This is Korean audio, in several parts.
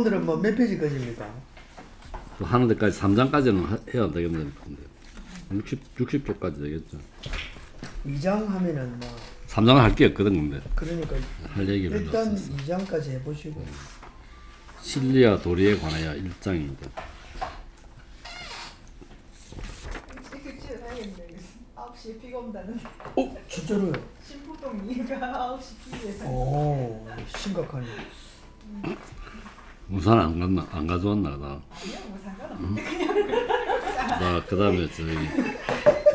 오늘은 뭐 몇 페이지까지입니까? 그 하는 데까지 3장까지는 해야 되겠는데 60 60쪽까지 되겠죠. 2장 하면은 뭐 3장은 할 게 없거든 근데 그러니까 할 얘기를 일단 줬었어. 2장까지 해보시고 실리아 도리에 관하여 1장입니다. 일찍 해야겠는데 9시에 비가 온다는데 어? 진짜로요? 신포동 이가 9시 비에서 오 심각하네 우산 안 갔나 안 가져왔나 나. 뭐 상관없는데 나 그다음에 저기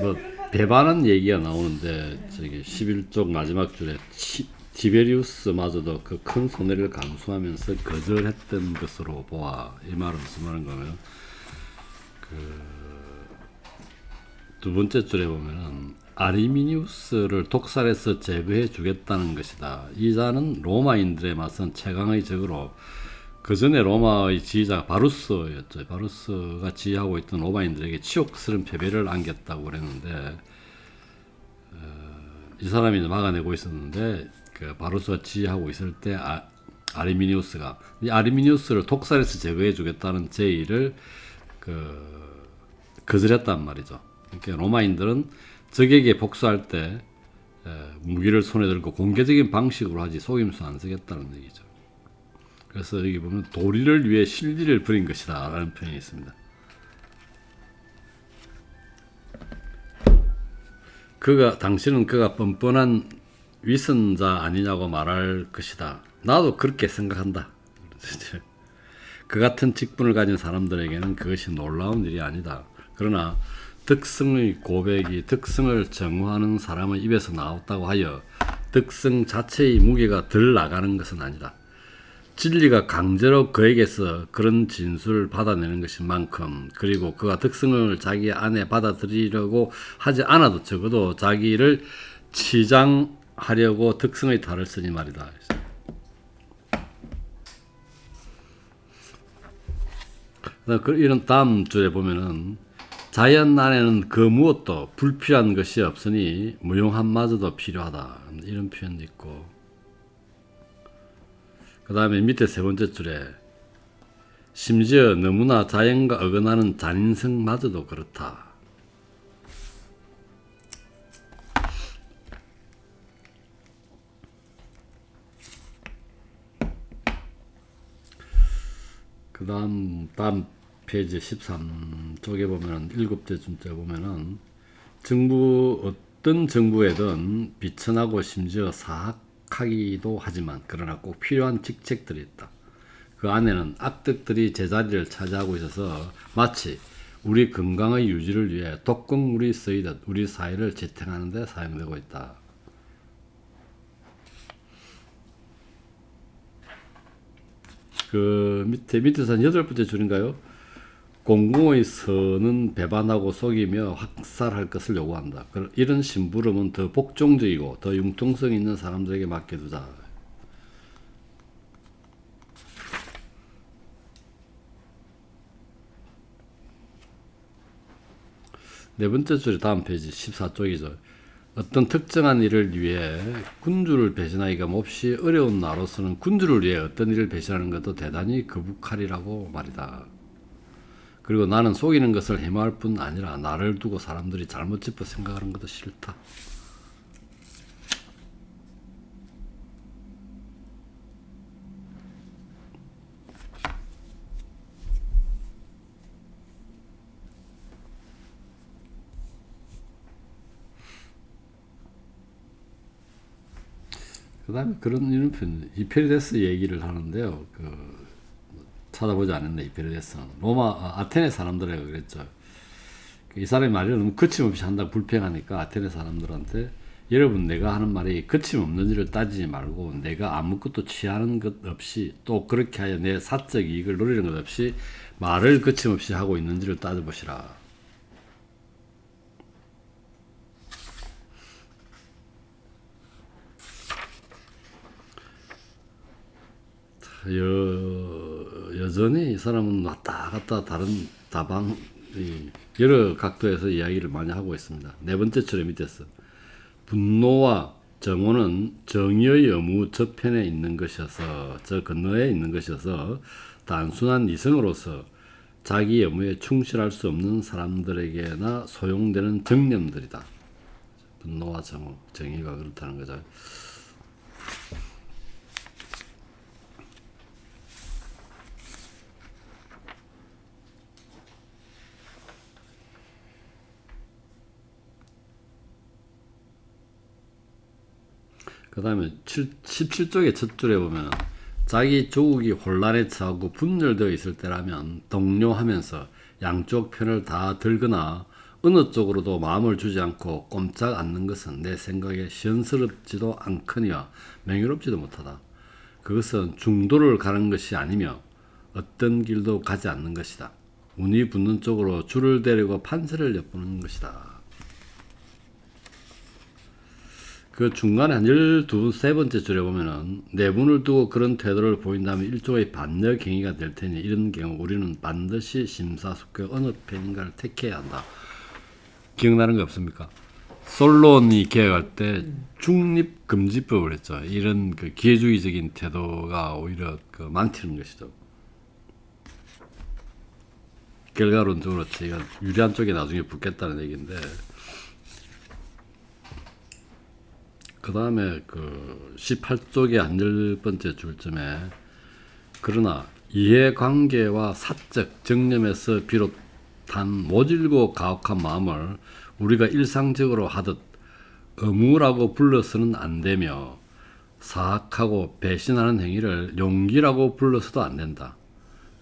뭐 배반한 얘기가 나오는데 저기 11쪽 마지막 줄에 치, 티베리우스마저도 그 큰 손해를 감수하면서 거절했던 것으로 보아 이 말은 무슨 말인가 하면 그두 번째 줄에 보면은 아리미니우스를 독살해서 제거해 주겠다는 것이다. 이 자는 로마인들에 맞선 최강의 적으로 그 전에 로마의 지휘자가 바루스였죠. 바루스가 지휘하고 있던 로마인들에게 치욕스러운 패배를 안겼다고 그랬는데 어, 이 사람이 막아내고 있었는데 그 바루스가 지휘하고 있을 때 아, 아리미니우스가 이 아리미니우스를 독살해서 제거해 주겠다는 제의를 그 거절했단 말이죠. 그러니까 로마인들은 적에게 복수할 때 에, 무기를 손에 들고 공개적인 방식으로 하지 속임수 안 쓰겠다는 얘기죠. 그래서 여기 보면 도리를 위해 실리를 부린 것이다 라는 표현이 있습니다. 그가 당신은 그가 뻔뻔한 위선자 아니냐고 말할 것이다. 나도 그렇게 생각한다. 그 같은 직분을 가진 사람들에게는 그것이 놀라운 일이 아니다. 그러나 득승의 고백이 득승을 정화하는 사람의 입에서 나왔다고 하여 득승 자체의 무게가 덜 나가는 것은 아니다. 진리가 강제로 그에게서 그런 진술을 받아내는 것인 만큼 그리고 그가 득승을 자기 안에 받아들이려고 하지 않아도 적어도 자기를 치장하려고 득승의 탈을 쓰니 말이다. 그 이런 다음 줄에 보면은 자연 안에는 그 무엇도 불필요한 것이 없으니 무용함마저도 필요하다 이런 표현도 있고 그 다음에 밑에 세 번째 줄에 심지어 너무나 자연과 어긋나는 잔인성마저도 그렇다. 그 다음 다음 페이지 13쪽에 보면은 일곱째 보면은 정부 어떤 정부에든 비천하고 심지어 사악 하기도 하지만 그러나 꼭 필요한 직책들이 있다. 그 안에는 악덕들이 제자리를 차지하고 있어서 마치 우리 건강의 유지를 위해 독극물이 쓰이듯 우리 사회를 지탱하는 데 사용되고 있다. 그 밑에 밑에서 여덟 번째 줄인가요? 공공의 선은 배반하고 속이며 학살할 것을 요구한다. 이런 심부름은 더 복종적이고 더 융통성 있는 사람들에게 맡겨두자. 네 번째 줄이 다음 페이지 14쪽이죠. 어떤 특정한 일을 위해 군주를 배신하기가 몹시 어려운 나로서는 군주를 위해 어떤 일을 배신하는 것도 대단히 거북하리라고 말이다. 그리고 나는 속이는 것을 해마할 뿐 아니라 나를 두고 사람들이 잘못 짚어 생각하는 것도 싫다. 그 다음에 그런 이런 표현, 이페리데스 얘기를 하는데요. 그 찾아보지 않았네 이페리데스는 로마 아, 아테네 사람들에게 그랬죠. 이 사람이 말을 너무 거침없이 한다 불평하니까 아테네 사람들한테 여러분 내가 하는 말이 거침없는지를 따지지 말고 내가 아무것도 취하는 것 없이 또 그렇게 하여 내 사적 이익을 노리는 것 없이 말을 거침없이 하고 있는지를 따져보시라. 여, 여전히 이 사람은 왔다 갔다 다른 다방 이, 여러 각도에서 이야기를 많이 하고 있습니다. 네 번째 줄에 밑에서 분노와 정오는 정의의 어무 저편에 있는 것이어서 저 건너에 있는 것이어서 단순한 이성으로서 자기 의무에 충실할 수 없는 사람들에게나 소용되는 정념들이다. 분노와 정, 정의가 그렇다는 거죠. 그 다음에 17쪽의 첫 줄에 보면 자기 조국이 혼란에 처하고 분열되어 있을 때라면 동료하면서 양쪽 편을 다 들거나 어느 쪽으로도 마음을 주지 않고 꼼짝 않는 것은 내 생각에 시원스럽지도 않거니와 명예롭지도 못하다. 그것은 중도를 가는 것이 아니며 어떤 길도 가지 않는 것이다. 운이 붙는 쪽으로 줄을 대려고 판세를 엿보는 것이다. 그 중간에 한 12, 세 번째 줄에 보면은 내분을 두고 그런 태도를 보인다면 일종의 반역 행위가 될 테니 이런 경우 우리는 반드시 심사숙고 어느 편인가를 택해야 한다. 기억나는 거 없습니까? 솔론이 개혁할 때 중립금지법을 했죠. 이런 그 기회주의적인 태도가 오히려 그 망치는 것이죠. 결과론적으로 제가 유리한 쪽에 나중에 붙겠다는 얘기인데 그 다음에 그 18쪽의 한 열 번째 줄쯤에 그러나 이해관계와 사적 정념에서 비롯한 모질고 가혹한 마음을 우리가 일상적으로 하듯 의무라고 불러서는 안 되며 사악하고 배신하는 행위를 용기라고 불러서도 안 된다.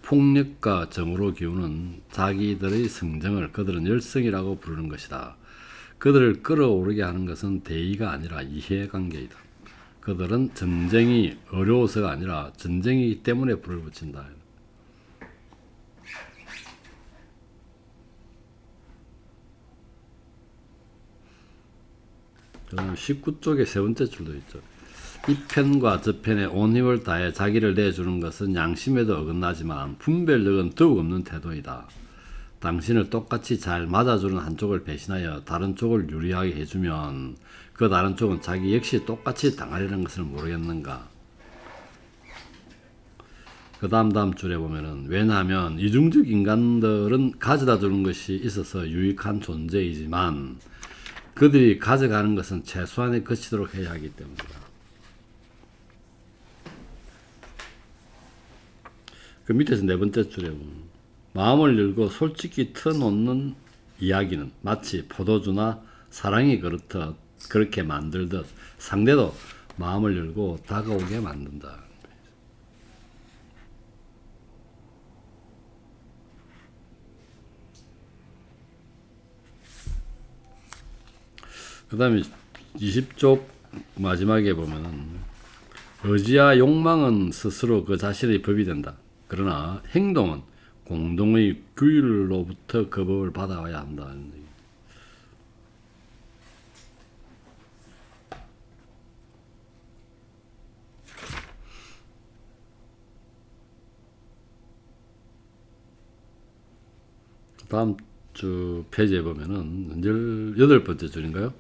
폭력과 정으로 기우는 자기들의 성정을 그들은 열성이라고 부르는 것이다. 그들을 끌어오르게 하는 것은 대의가 아니라 이해관계이다. 그들은 전쟁이 어려워서가 아니라 전쟁이기 때문에 불을 붙인다. 그다음 19쪽의 세 번째 줄도 있죠. 이 편과 저 편에 온 힘을 다해 자기를 내주는 것은 양심에도 어긋나지만 분별력은 더욱 없는 태도이다. 당신을 똑같이 잘 맞아주는 한쪽을 배신하여 다른 쪽을 유리하게 해주면 그 다른 쪽은 자기 역시 똑같이 당하려는 것을 모르겠는가? 그 다음 다음 줄에 보면은 왜냐하면 이중적 인간들은 가져다 주는 것이 있어서 유익한 존재이지만 그들이 가져가는 것은 최소한의 것이도록 해야 하기 때문이다. 그 밑에서 네 번째 줄에 보면 마음을 열고 솔직히 터놓는 이야기는 마치 포도주나 사랑이 그렇듯 그렇게 만들듯 상대도 마음을 열고 다가오게 만든다. 그 다음에 20쪽 마지막에 보면은 의지와 욕망은 스스로 그 자신의 법이 된다. 그러나 행동은 공동의 규율로부터 그 법을 받아와야 한다. 다음 주 페이지에 보면은 열 여덟 번째 줄인가요?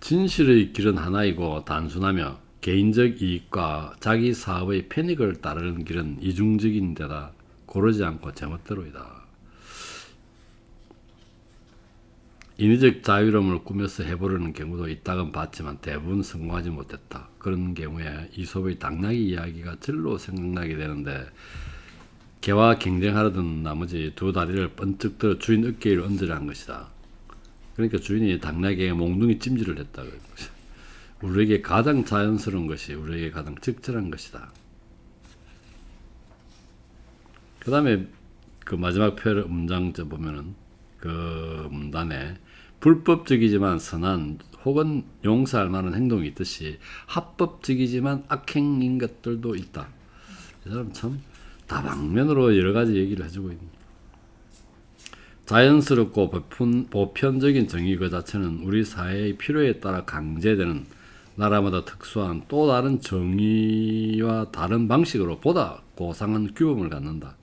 진실의 길은 하나이고 단순하며 개인적 이익과 자기 사업의 편익을 따르는 길은 이중적인 데다 고르지 않고 제멋대로이다. 인위적 자유로움을 꾸며서 해보려는 경우도 있다곤 봤지만 대부분 성공하지 못했다. 그런 경우에 이솝의 당나귀 이야기가 절로 생각나게 되는데 개와 경쟁하려던 나머지 두 다리를 번쩍 들어 주인 어깨에 얹으려 한 것이다. 그러니까 주인이 당나귀에게 몽둥이 찜질을 했다. 우리에게 가장 자연스러운 것이 우리에게 가장 적절한 것이다. 그 다음에 그 마지막 표 문장저 보면은 그 문단에 불법적이지만 선한 혹은 용서할 만한 행동이 있듯이 합법적이지만 악행인 것들도 있다. 이 사람 참 다방면으로 여러 가지 얘기를 해주고 있는. 자연스럽고 보편, 보편적인 정의 그 자체는 우리 사회의 필요에 따라 강제되는 나라마다 특수한 또 다른 정의와 다른 방식으로 보다 고상한 규범을 갖는다.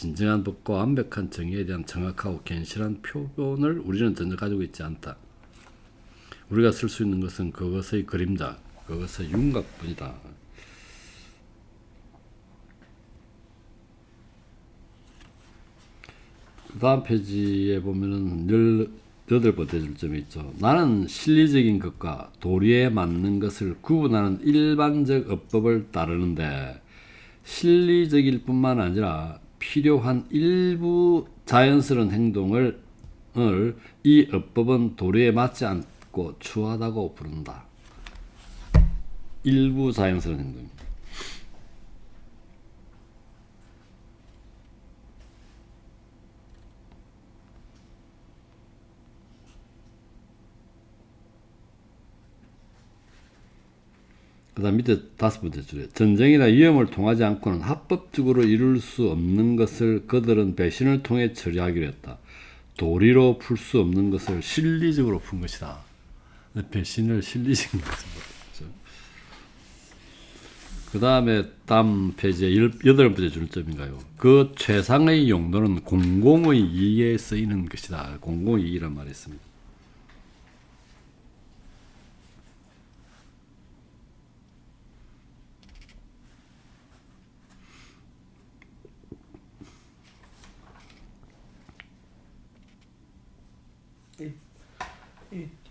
진정한 법과 완벽한 정의에 대한 정확하고 견실한 표본을 우리는 전혀 가지고 있지 않다. 우리가 쓸 수 있는 것은 그것의 그림자, 그것의 윤곽뿐이다. 그 다음 페이지에 보면은 열, 여덟 번째 줄점이 있죠. 나는 실리적인 것과 도리에 맞는 것을 구분하는 일반적 어법을 따르는데 실리적일 뿐만 아니라 필요한 일부 자연스러운 행동을 을이 어법은 도리에 맞지 않고 추하다고 부른다. 일부 자연스러운 행동. 그 다음 밑에 다섯 번째 줄에 전쟁이나 위험을 통하지 않고는 합법적으로 이룰 수 없는 것을 그들은 배신을 통해 처리하기로 했다. 도리로 풀 수 없는 것을 실리적으로 푼 것이다. 근데 배신을 실리적인 것으로 풀었죠. 그 다음에 다음 페이지에 열- 여덟 번째 줄점인가요? 그 최상의 용도는 공공의 이익에 쓰이는 것이다. 공공의 이익이란 말이 있습니다.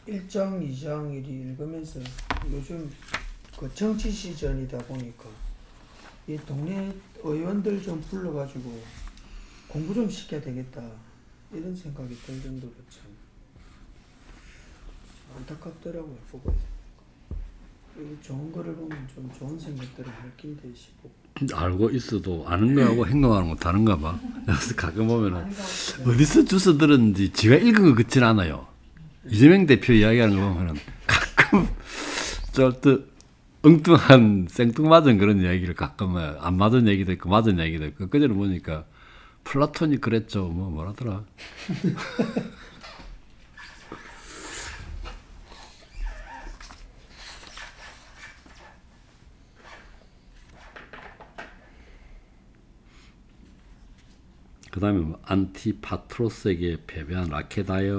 이 1장, 2장 이리 읽으면서 요즘 그 정치 시즌이다 보니까 이 동네 의원들 좀 불러가지고 공부 좀 시켜야 되겠다 이런 생각이 들 정도로 참 안타깝더라고요 보고 이 좋은 거를 보면 좀 좋은 생각들을 할 낀데 싶고 알고 있어도 아는 거하고 행동하는 거 다른가 봐. 그래서 가끔 보면은 어디서 주워 들었는지 지가 읽은 거 같진 않아요. 이재명 대표 이야기하는 거 보면은 가끔 저또 엉뚱한 생뚱맞은 그런 이야기를 가끔 안 맞은 얘기도 있고 맞은 얘기도 있고 그전에 보니까 플라톤이 그랬죠. 뭐 뭐라더라. 그 다음에 뭐 안티파트로스에게 패배한 라케다이오몬들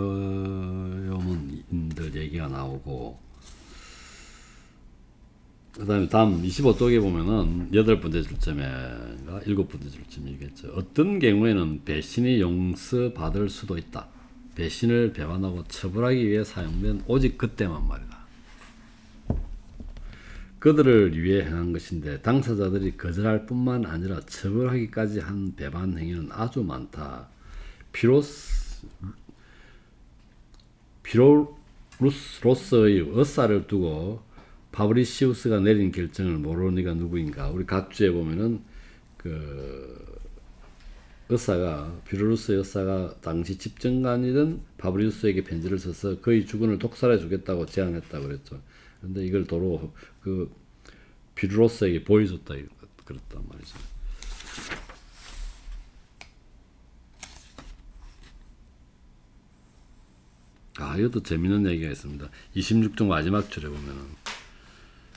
얘기가 나오고 그 다음에 다음 25쪽에 보면은 여덟 번째 줄점에가 일곱 번째 줄점이겠죠. 어떤 경우에는 배신이 용서받을 수도 있다. 배신을 배반하고 처벌하기 위해 사용된 오직 그때만 말이다. 그들을 위해 행한 것인데 당사자들이 거절할 뿐만 아니라 처벌하기까지 한 배반 행위는 아주 많다. 비로스 비로루스로서의 의사를 두고 파브리시우스가 내린 결정을 모르는 이가 누구인가? 우리 각주에 보면은 그 의사가 비로루스의 의사가 당시 집정관이던 파브리우스에게 편지를 써서 그의 주군을 독살해 주겠다고 제안했다 그랬죠. 근데 이걸 도로 그 비로루스에게 보여줬다 그랬단 말이죠. 아, 이것도 재밌는 얘기가 있습니다. 26쪽 마지막 줄에 보면은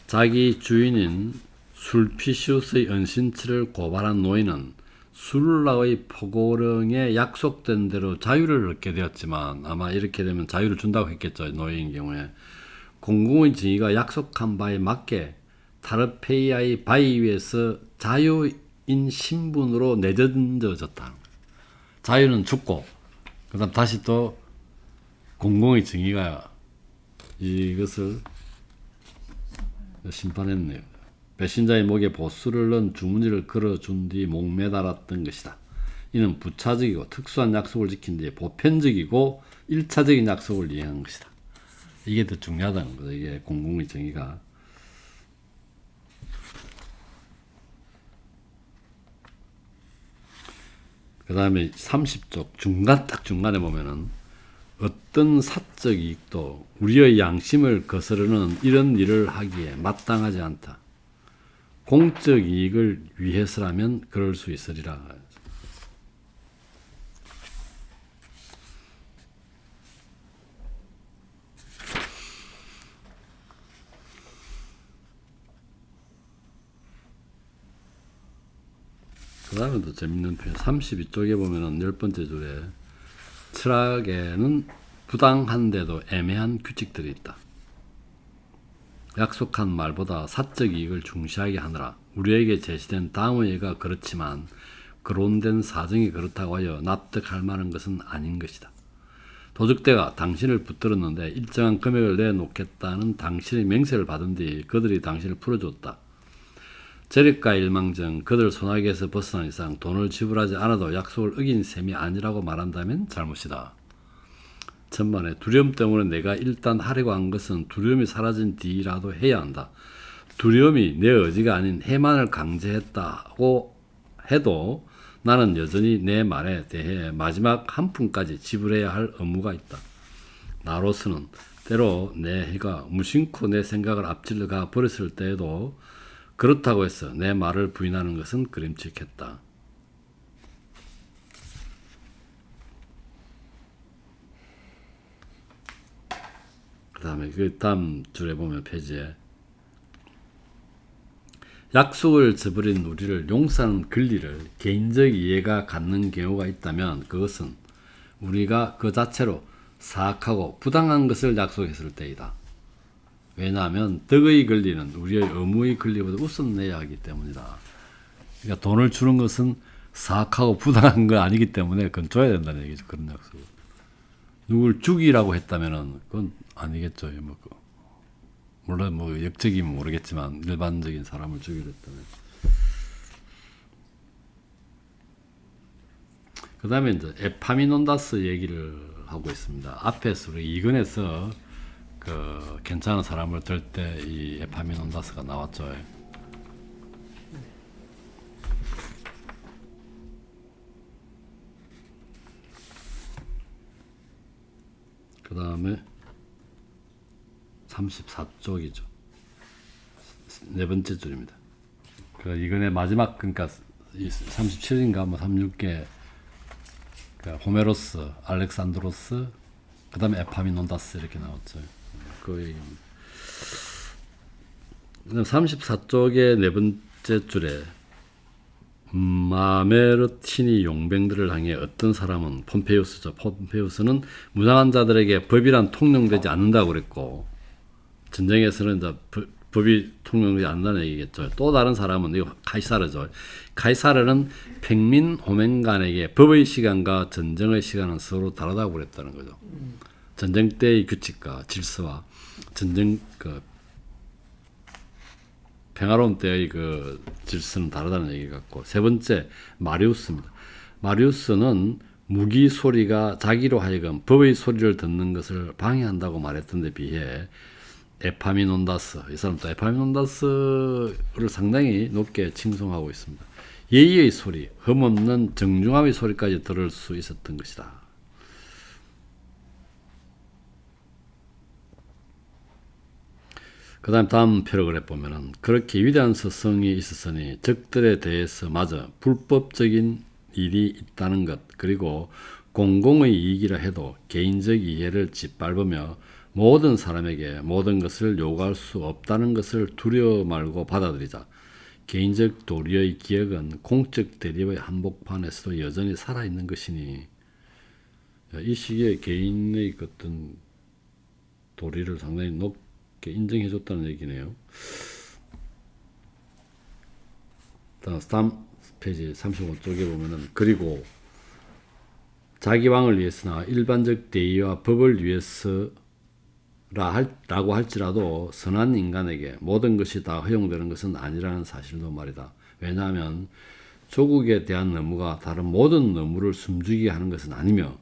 자기 주인인 술피시우스의 은신치를 고발한 노인은 술라의 포고령에 약속된 대로 자유를 얻게 되었지만 아마 이렇게 되면 자유를 준다고 했겠죠 노예인 경우에 공공의 증의가 약속한 바에 맞게 타르페이아의 바위 위에서 자유인 신분으로 내던져졌다. 자유는 죽고 그다음 다시 또 공공의 증의가 이것을 심판했네요. 배신자의 목에 보수를 넣은 주머니를 걸어준 뒤 목매달았던 것이다. 이는 부차적이고 특수한 약속을 지킨 뒤에 보편적이고 일차적인 약속을 이행한 것이다. 이게 더 중요하다는 거죠. 이게 공공의 정의가. 그 다음에 30쪽 중간 딱 중간에 보면은 어떤 사적 이익도 우리의 양심을 거스르는 이런 일을 하기에 마땅하지 않다. 공적 이익을 위해서라면 그럴 수 있으리라. 또 재밌는 표현 32쪽에 보면은 열 번째 줄에 철학에는 부당한데도 애매한 규칙들이 있다. 약속한 말보다 사적 이익을 중시하게 하느라 우리에게 제시된 다음의 예가 그렇지만 거론된 사정이 그렇다고 하여 납득할 만한 것은 아닌 것이다. 도적대가 당신을 붙들었는데 일정한 금액을 내놓겠다는 당신의 맹세를 받은 뒤 그들이 당신을 풀어줬다. 재력가 일망정 그들 손아귀에서 벗어난 이상 돈을 지불하지 않아도 약속을 어긴 셈이 아니라고 말한다면 잘못이다. 천만에 두려움 때문에 내가 일단 하려고 한 것은 두려움이 사라진 뒤라도 해야 한다. 두려움이 내 의지가 아닌 해만을 강제했다고 해도 나는 여전히 내 말에 대해 마지막 한 푼까지 지불해야 할 의무가 있다. 나로서는 때로 내 해가 무심코 내 생각을 앞질러 가 버렸을 때에도 그렇다고 해서 내 말을 부인하는 것은 그림칙했다. 그 다음에 그 다음 줄에 보면 페이지에 약속을 저버린 우리를 용서하는 권리를 개인적 이해가 갖는 경우가 있다면 그것은 우리가 그 자체로 사악하고 부당한 것을 약속했을 때이다. 왜냐하면 덕의 권리는 우리의 의무의 권리보다 우선내야 하기 때문이다. 그러니까 돈을 주는 것은 사악하고 부당한 거 아니기 때문에 그건 줘야 된다는 얘기죠. 그런 약속. 누굴 죽이라고 했다면은 그건 아니겠죠. 뭐 그. 물론 뭐 역적이면 모르겠지만 일반적인 사람을 죽이려 했다면. 그 다음에 이제 에파미논다스 얘기를 하고 있습니다. 앞에서 이근에서 그 괜찮은 사람을 들 때 이 에파미논다스가 나왔죠. 그 다음에 34쪽이죠. 네 번째 줄입니다. 그 이근의 마지막 그러니까 37인가 뭐 36개 그 호메로스, 알렉산드로스, 그다음에 에파미논다스 이렇게 나왔죠. 그 얘기입니다. 그다음 34쪽의 네 번째 줄에 마메르티니 용병들을 향해 어떤 사람은 폼페이우스죠. 폼페이우스는 무장한 자들에게 법이란 통용되지 않는다고 그랬고 전쟁에서는 이제 법- 법이 통용되지 않는다는 얘기겠죠. 또 다른 사람은 이거 카이사르죠. 카이사르는 평민 호맹간에게 법의 시간과 전쟁의 시간은 서로 다르다고 그랬다는 거죠. 전쟁 때의 규칙과 질서와 전쟁 그 평화로운 때의 그 질서는 다르다는 얘기 같고 세 번째 마리우스입니다. 마리우스는 무기 소리가 자기로 하여금 법의 소리를 듣는 것을 방해한다고 말했던 데 비해 에파미논다스 이 사람도 에파미논다스를 상당히 높게 칭송하고 있습니다. 예의의 소리, 흠없는 정중함의 소리까지 들을 수 있었던 것이다. 그 다음 다음 패러그래프 보면은 그렇게 위대한 스승이 있었으니 적들에 대해서 마저 불법적인 일이 있다는 것 그리고 공공의 이익이라 해도 개인적 이해를 짓밟으며 모든 사람에게 모든 것을 요구할 수 없다는 것을 두려워 말고 받아들이자. 개인적 도리의 기억은 공적 대립의 한복판에서도 여전히 살아있는 것이니. 이 시기에 개인의 그 어떤 도리를 상당히 높 게 인정해 줬다는 얘기네요. 다음 3 페이지 35쪽에 보면은 그리고 자기 왕을 위해서나 일반적 대의와 법을 위해서라 할, 라고 할지라도 선한 인간에게 모든 것이 다 허용되는 것은 아니라는 사실도 말이다. 왜냐하면 조국에 대한 의무가 다른 모든 의무를 숨기게 하는 것은 아니며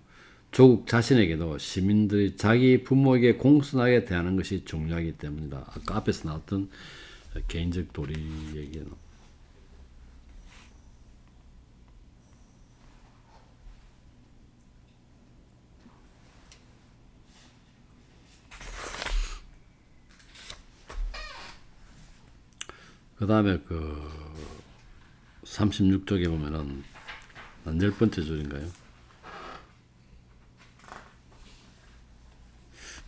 조국 자신에게도 시민들이 자기 부모에게 공손하게 대하는 것이 중요하기 때문이다. 아까 앞에서 나왔던 개인적 도리 얘기는. 그 다음에 그 36쪽에 보면은 한열 번째 줄인가요?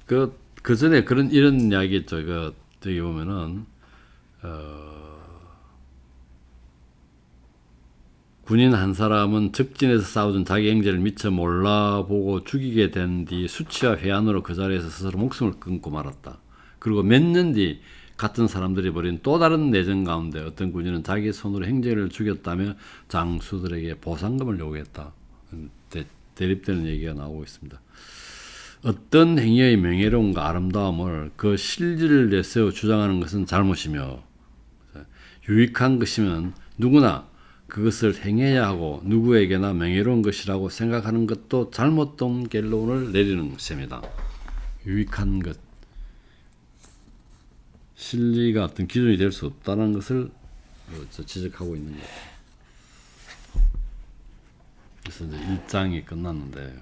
그, 그 전에 그런, 이런 이야기 있죠. 그, 저기 보면은, 어, 군인 한 사람은 적진에서 싸우던 자기 형제를 미처 몰라보고 죽이게 된 뒤 수치와 회한으로 그 자리에서 스스로 목숨을 끊고 말았다. 그리고 몇 년 뒤 같은 사람들이 벌인 또 다른 내전 가운데 어떤 군인은 자기 손으로 행제를 죽였다며 장수들에게 보상금을 요구했다. 대, 대립되는 얘기가 나오고 있습니다. 어떤 행위의 명예로움과 아름다움을 그 실질을 내세워 주장하는 것은 잘못이며 유익한 것이면 누구나 그것을 행해야 하고 누구에게나 명예로운 것이라고 생각하는 것도 잘못된 결론을 내리는 것입니다. 유익한 것, 실리가 어떤 기준이 될 수 없다는 것을 어, 저 지적하고 있는 거예요. 그래서 이제 1장이 끝났는데